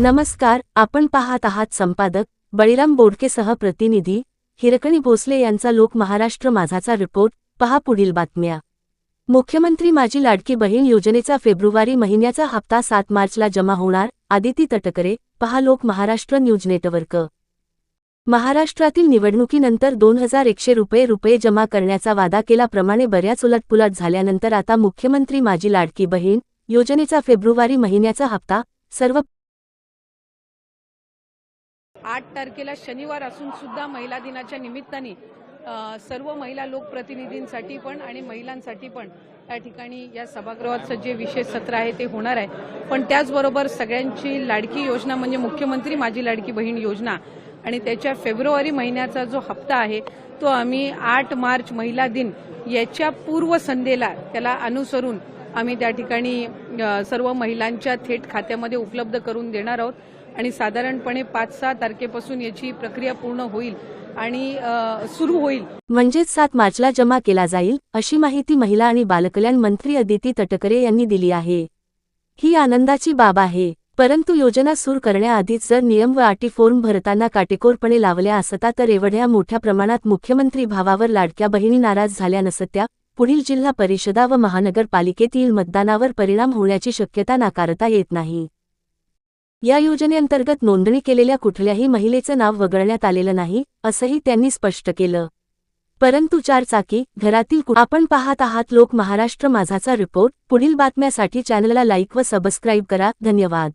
नमस्कार आपण पाहत आहात संपादक बळीराम बोडकेसह प्रतिनिधी हिरकणी भोसले यांचा लोक महाराष्ट्र माझाचा रिपोर्ट पहा पुढील बातम्या. मुख्यमंत्री माझी लाडकी बहीण योजनेचा फेब्रुवारी महिन्याचा हप्ता सात मार्चला जमा होणार आदिती तटकरे पहा लोक महाराष्ट्र न्यूज नेटवर्क. महाराष्ट्रातील निवडणुकीनंतर दोन हजार एकशे रुपये रुपये जमा करण्याचा वादा केल्याप्रमाणे बऱ्याच उलटपुलट झाल्यानंतर आता मुख्यमंत्री माझी लाडकी बहीण योजनेचा फेब्रुवारी महिन्याचा हप्ता सर्व आठ तारखेला शनिवार असून सुद्धा महिला दिनाच्या निमित्ताने सर्व महिला लोकप्रतिनिधींसाठी पण आणि महिलांसाठी पण या ठिकाणी या सभागृहाचं जे विशेष सत्र आहे ते होणार आहे. पण त्याचबरोबर सगळ्यांची लाडकी योजना म्हणजे मुख्यमंत्री माझी लाडकी बहीण योजना आणि त्याच्या फेब्रुवारी महिन्याचा जो हप्ता आहे तो आम्ही आठ मार्च महिला दिन याच्या पूर्वसंध्येला त्याला अनुसरून आम्ही त्या ठिकाणी सर्व महिलांच्या थेट खात्यामध्ये उपलब्ध करून देणार आहोत. आणि साधारणपणे पाच सहा तारखेपासून याची प्रक्रिया पूर्ण होईल आणि सुरू होईल. म्हणजेच सात मार्चला जमा केला जाईल अशी माहिती महिला आणि बालकल्याण मंत्री अदिती तटकरे यांनी दिली आहे. ही आनंदाची बाब आहे परंतु योजना सुरू करण्याआधीच जर नियम व अटी फॉर्म भरताना काटेकोरपणे लावल्या असता तर एवढ्या मोठ्या प्रमाणात मुख्यमंत्री भावावर लाडक्या बहिणी नाराज झाल्या नसत्या पुढील जिल्हा परिषदा व महानगरपालिकेतील मतदानावर परिणाम होण्याची शक्यता नाकारता येत नाही. या योजनेअंतर्गत नोंदणी केलेल्या कुठल्याही महिलेचं नाव वगळण्यात आलेलं नाही असंही त्यांनी स्पष्ट केलं. परंतु चारचाकी घरातील आपण पाहत आहात लोक महाराष्ट्र माझाचा रिपोर्ट पुढील बातम्यासाठी चॅनलला लाईक व सबस्क्राईब करा धन्यवाद.